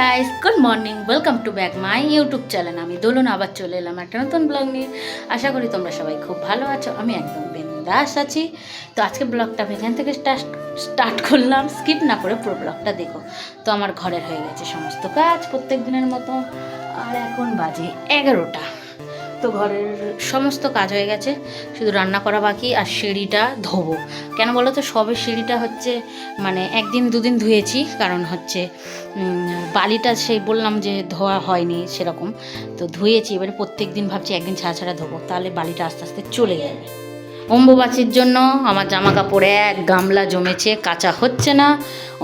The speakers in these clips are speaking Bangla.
Guys good morning welcome to back my YouTube channel আমি দোলন, আবার চলে এলাম একটা নতুন ব্লগ নিয়ে। আশা করি তোমরা সবাই খুব ভালো আছো, আমি একদম বিন্দাস আছি। তো আজকে ব্লগটা আমি এখান থেকে স্টার্ট স্টার্ট করলাম। স্কিপ না করে পুরো ব্লগটা দেখো। তো আমার ঘরের হয়ে গেছে সমস্ত কাজ প্রত্যেক দিনের মতো। আর এখন বাজে এগারোটা। তো ঘরের সমস্ত কাজ হয়ে গেছে। শুধু রান্না করা বাকি আর সিঁড়িটা ধোবো। কেন বলো তো সবে সিঁড়িটা হচ্ছে মানে একদিন দুদিন ধুয়েছি কারণ হচ্ছে বালিটা সেই বললাম যে ধোয়া হয়নি সেরকম। তো ধুয়েছি এবারে প্রত্যেক দিন ভাবছি একদিন ছাড়া ছাড়া ধোবো তাহলে বালিটা আস্তে আস্তে চলে যাবে। অম্বুবাচির জন্য আমার জামা কাপড় এক গামলা জমেছে কাঁচা হচ্ছে না।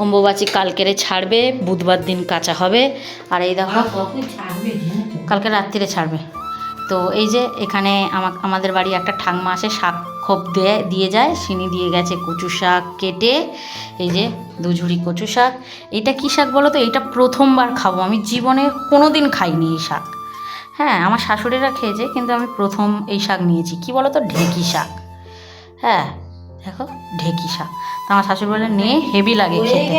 অম্বুবাচি কালকেরে ছাড়বে বুধবার দিন কাঁচা হবে। আর এই দেখো কালকে রাত্রিরে ছাড়বে। তো এই যে এখানে আমা আমাদের বাড়ি একটা ঠাংমা আসে, শাক খোপ দিয়ে দিয়ে যায় সিনি দিয়ে গেছে কচু শাক কেটে, এই যে দুঝুড়ি কচু শাক। এটা কী শাক বলো তো? এটা প্রথমবার খাব। আমি জীবনে কোনো দিন খাইনি এই শাক। হ্যাঁ আমার শাশুড়িরা খেয়েছে, কিন্তু আমি প্রথম এই শাক নিয়েছি। কি বলো তো? ঢেকি শাক। হ্যাঁ দেখো, ঢেকি শাক। তো আমার শাশুড়ি বলে, নে, হেভি লাগে খেতে।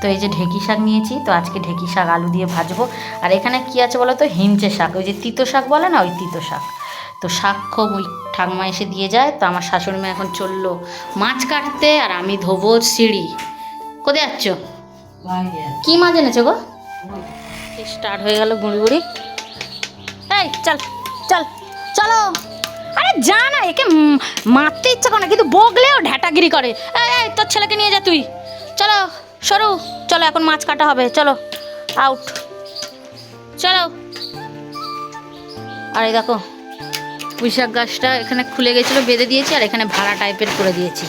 তো এই যে ঢেকি শাক নিয়েছি, তো আজকে ঢেকি শাক, আলু দিয়ে ভাজবো। আর এখানে কি আছে বলো তো হিঞ্চে শাক, ওই যে তিতো শাক বলে না, ওই তিতো শাক। তো শাক খুব ওই ঠাকমা এসে দিয়ে যায়, তো আমার শাশুড়ি মা এখন চলল মাছ কাটতে আর আমি ধোবো সিঁড়ি। কোথায় যাচ্ছ? কি মাছ এনেছো গো? স্টার্ট হয়ে গেল গুঁড়ি গুঁড়ি এই, চল চল, চলো। আরে যা না, একে মারতে ইচ্ছা করে না, কিন্তু বগলেও ঢ্যাটাগিরি করে। এই, তোর ছেলেকে নিয়ে যা তুই। চলো। সরু, চলো এখন মাছ কাটা হবে, চলো আউট চলো। আর এই দেখো, পুঁইশাক গাছটা এখানে খুলে গেছিল, বেঁধে দিয়েছি, আর এখানে ভাড়া টাইপের করে দিয়েছি।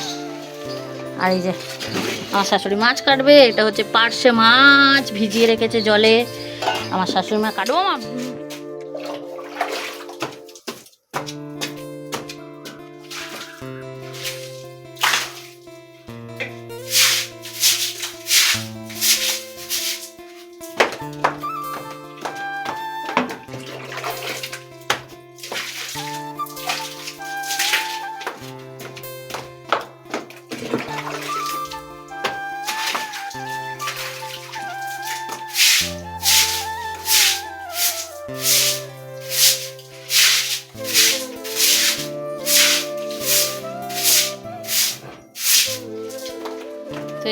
আর এই যে, আমার শাশুড়ি মাছ কাটবে, এটা হচ্ছে পার্শে মাছ ভিজিয়ে রেখেছে জলে। আমার শাশুড়ি মা কাটবো মা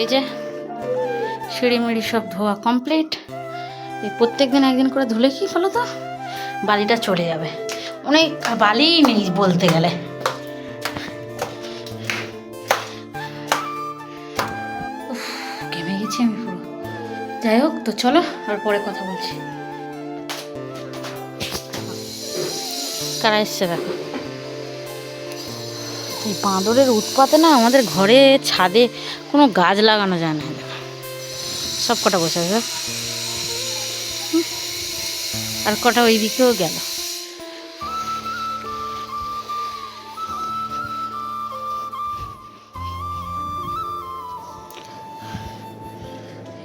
এই যে সিঁড়ি মিড়ি সব ধোয়া কমপ্লিট এই প্রত্যেক দিন একদিন করে ধুলে কি হলো তো? বালিটা চলে যাবে। অনেক বালিই নেই বলতে গেলে। ঘেমে গেছি আমি পুরো। যাই হোক তো চলো, আর পরে কথা বলছি। কারা এসছে দেখো? এই বাঁদরের উৎপাতে না আমাদের ঘরে ছাদে কোনো গাছ লাগানো যায় না। সব কটা বসে আছে। আর কটা ওই দিকেও গেল।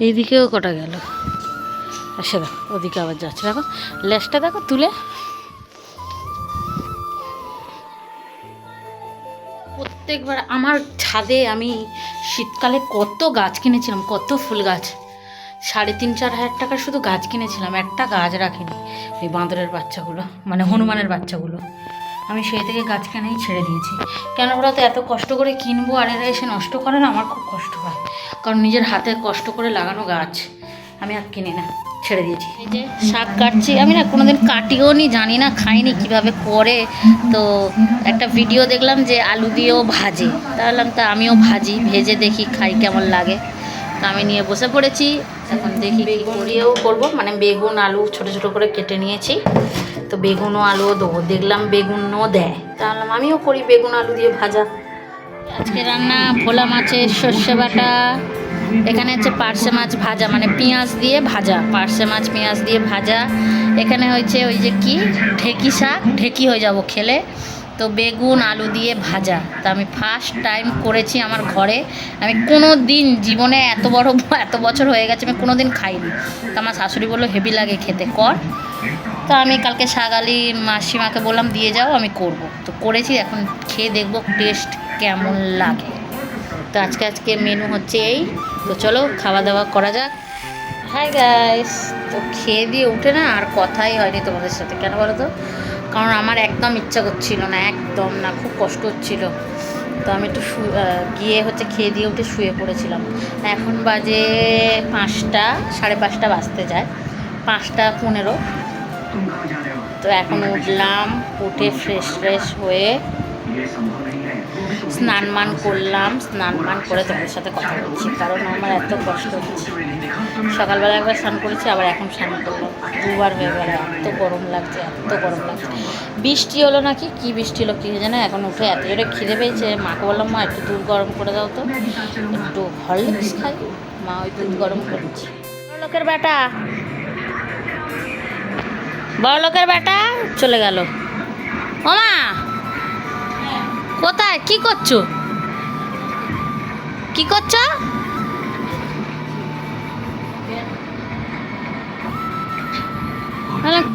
এইদিকেও কটা গেল। সে দেখো, ওদিকে আবার যাচ্ছে। দেখো লেজটা দেখো, তুলে। প্রত্যেকবার আমার ছাদে আমি শীতকালে কত গাছ কিনেছিলাম, কত ফুল গাছ। সাড়ে তিন, চার হাজার টাকার শুধু গাছ কিনেছিলাম, একটা গাছ রাখিনি ওই বাঁদরের বাচ্চাগুলো মানে হনুমানের বাচ্চাগুলো। আমি সেই থেকে গাছ কেনাই ছেড়ে দিয়েছি। কেন ওরা তো, এত কষ্ট করে কিনবো আর এরা এসে নষ্ট করে না? আমার খুব কষ্ট হয়। কারণ নিজের হাতে কষ্ট করে লাগানো গাছ, আমি আর কিনি না। ছেড়ে দিয়েছি। এই যে শাক কাটছি। আমি না কোনোদিন কাটিও নি জানি না খাইনি কীভাবে করে। তো একটা ভিডিও দেখলাম যে আলু দিয়েও ভাজে। তাহলে তা আমিও ভাজি ভেজে দেখি খাই কেমন লাগে। তো আমি নিয়ে বসে পড়েছি। এখন দেখি কি করিয়েও করব। মানে বেগুন আলু ছোট ছোট করে কেটে নিয়েছি। তো বেগুনও আলুও দেবো। দেখলাম বেগুনও দেয়। তাহলে আমিও করি বেগুন আলু দিয়ে ভাজা। আজকে রান্না ভোলা মাছের সর্ষে বাটা। এখানে হচ্ছে পার্শে মাছ ভাজা মানে পেঁয়াজ দিয়ে ভাজা, পার্শে মাছ পেঁয়াজ দিয়ে ভাজা। এখানে হয়েছে ওই যে কি? ঢেকি শাক, ঢেকি হয়ে যাব খেলে। তো বেগুন, আলু দিয়ে ভাজা। তা আমি ফার্স্ট টাইম করেছি আমার ঘরে। আমি কোনো দিন জীবনে এত বড়, এত বছর হয়ে গেছে, আমি কোনো দিন খাইনি। তো আমার শাশুড়ি বলল, হেভি লাগে খেতে, কর। তো আমি কালকে শাগালি মাসিমাকে বললাম, দিয়ে যাও, আমি করব। তো করেছি, এখন খেয়ে দেখব টেস্ট কেমন লাগে। তো আজকে আজকে মেনু হচ্ছে এই। তো চলো খাওয়া দাওয়া করা যাক। হাই গাইস তো খেয়ে দিয়ে উঠে না আর কথাই হয়নি তোমাদের সাথে। কেন বলো তো? কারণ আমার একদম ইচ্ছা করছিল না, একদম না, খুব কষ্ট হচ্ছিল। তো আমি একটু গিয়ে হচ্ছে খেয়ে দিয়ে উঠে শুয়ে পড়েছিলাম। এখন বাজে পাঁচটা, সাড়ে পাঁচটা বাজতে যায়। পাঁচটা পনেরো। তো এখন উঠলাম, উঠে ফ্রেশ ফ্রেশ হয়ে স্নান মান করলাম স্নান মান করে তোমাদের সাথে কথা বলছি, কারণ আমার এত কষ্ট হচ্ছে। সকালবেলা একবার স্নান করেছি, আবার এখন স্নান করলাম। দুবার গেল এত গরম লাগছে, এত গরম লাগছে। বৃষ্টি হলো নাকি? কি বৃষ্টি হলো কি জানো? এখন উঠে এত জোরে খিদে পেয়েছে। মাকে বললাম, মা, একটু দুধ গরম করে দাও তো। একটু হরলিক্স খাই। মা, ওই দুধ গরম করছি। লোকের বেটা। বড় লোকের বেটা চলে গেল। ও মা কোথায়? কি করছ? কি করছ?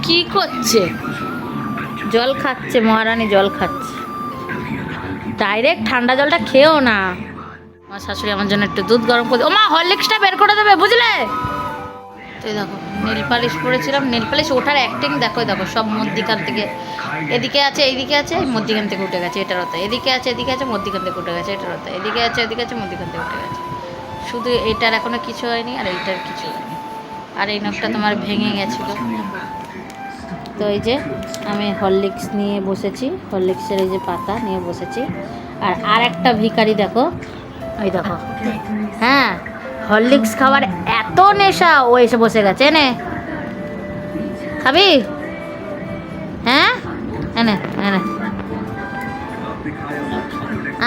কি করছে? জল খাচ্ছে, মহারানী জল খাচ্ছে। ডাইরেক্ট ঠান্ডা জলটা খেয়েও না। আমার শাশুড়ি আমার জন্য একটু দুধ গরম করে ও মা হরলিক্সটা বের করে দেবে, বুঝলে? তো এই দেখো। নীল পালিশ পরেছিলাম নীল পালিশ ওঠার অ্যাক্টিং দেখো দেখো, সব মধ্যিখান থেকে। এদিকে আছে, এইদিকে আছে মধ্যিখান থেকে উঠে গেছে, এটার হতে এদিকে আছে এদিকে আছে, মধ্যিখান থেকে উঠে গেছে, এটার হতে এদিকে আছে এদিকে আছে, মধ্যিখান থেকে উঠে গেছে। শুধু এটার এখনও কিছু হয়নি, আর এইটার কিছু হয়নি। আর এই নখটা তোমার ভেঙে গেছিল। তো এই যে আমি হরলিক্স নিয়ে বসেছি, হরলিক্সের এই যে পাতা নিয়ে বসেছি। আর আর একটা ভিখারি দেখো ওই দেখো। হ্যাঁ হরলিক্স খাবার এত নেশা ও এসে বসে গেছে এনে। খাবি? হ্যাঁ? এনে এনে।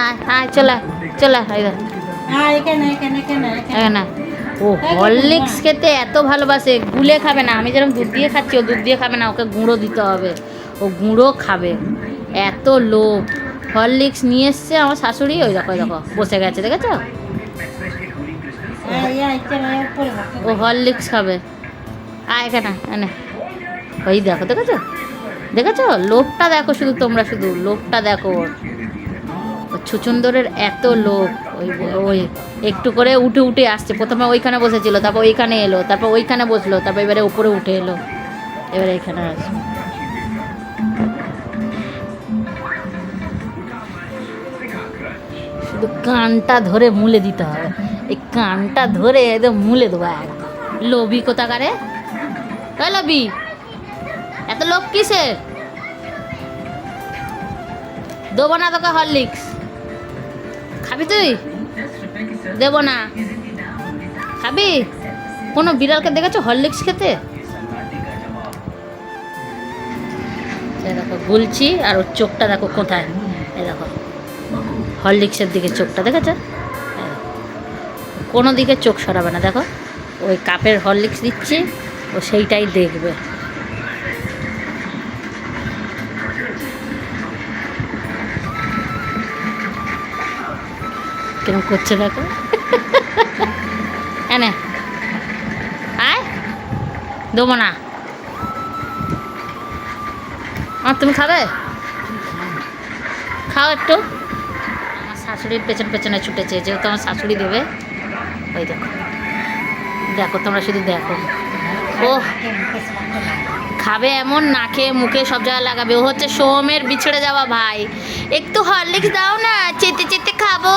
আয় আয় চলে চলে এখানে ও হরলিক্স খেতে এত ভালোবাসে গুলে খাবে না। আমি যেরকম দুধ দিয়ে খাচ্ছি ও দুধ দিয়ে খাবে না ওকে গুঁড়ো দিতে হবে। ও গুঁড়ো খাবে। এত লোভ। হরলিক্স নিয়ে এসছে আমার শাশুড়ি ওই দেখো ওই দেখো বসে গেছে দেখেছ? ও হরলিক্স খাবে। আয় এখানে, এনে। ওই দেখো, দেখেছ? দেখেছ? লোভটা দেখো শুধু তোমরা শুধু, লোভটা দেখো ছুচুন্দরের এত লোভ, ওই ওই একটু করে উঠে উঠে আসছে। প্রথমে ওইখানে বসেছিল, তারপর ওইখানে এলো, তারপর ওইখানে বসল, তারপর এবারে উপরে উঠে এলো। এবারে এখানে আসবে শুধু কানটা ধরে মুলে দিতে হবে। এই কানটা ধরে একদম মুলে দেবো একদম। লোভি কোথাকারে? ওই লোভি, এত লোভ কিসের? দেবো না তোকে হরলিক্স। খাবি তুই? দেবো না। খাবি? কোনো বিড়ালকে দেখেছ হরলিক্স খেতে? দেখো গুলছি আর ওর চোখটা দেখো কোথায়? এই দেখো, হরলিক্সের দিকে চোখটা দেখেছ। কোনো দিকে চোখ সরাবে না। দেখো, ওই কাপের হরলিক্স দিচ্ছি, ও সেইটাই দেখবে। কেমন করছে দেখো? এনে, আয়, দেবো না। আর তুমি খাবে? খাও একটু। আমার শাশুড়ির পেছন পেছনে ছুটেছে, যেহেতু আমার শাশুড়ি দেবে। ওই দেখো। দেখো, তোমরা শুধু দেখো। ও খাবে এমন নাকে মুখে সব জায়গায় লাগাবে। ও হচ্ছে সোমের বিছড়ে যাওয়া ভাই। একটু হরলিক্স দাও না, চেতে চেতে খাব।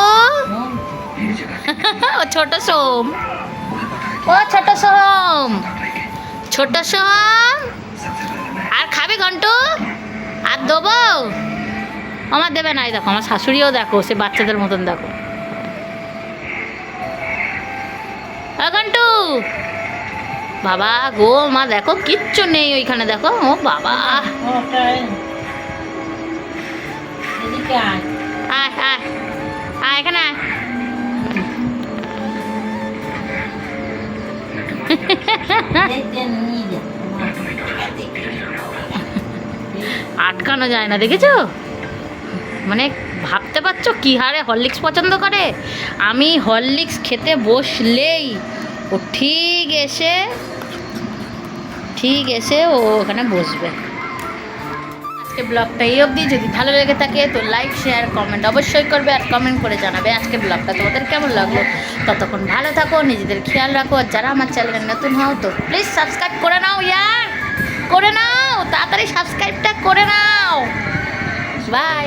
ও ছোট সোম। ও ছোট সোম। ছোট সোম। আর খাবে ঘন্টু? আর দেবো? আমার দেবে না দেখো, আমার শাশুড়িও দেখো, সে বাচ্চাদের মতন দেখো। বাবা গো মা দেখো কিচ্ছু নেই ওইখানে দেখো ও বাবা ওটাই। আয়। আয় আয় আয় এখানে আয়। আটকানো যায় না দেখেছ মানে ভাবতে পারছ কী হারে হরলিক্স পছন্দ করে আমি হরলিক্স খেতে বসলেই ও ঠিক এসে ঠিক এসে ও ওখানে বসবে। আজকে ব্লগটা এই অবধি। যদি ভালো লেগে থাকে তো লাইক শেয়ার কমেন্ট অবশ্যই করবে আর কমেন্ট করে জানাবে আজকে ব্লগটা। তোমাদের কেমন লাগল? ততক্ষণ ভালো থাকো, নিজেদের খেয়াল রাখো। আর যারা আমার চ্যানেলে নতুন হও তো প্লিজ সাবস্ক্রাইব করে নাও ইয়ার। করে নাও, তাড়াতাড়ি সাবস্ক্রাইবটা করে নাও। বাই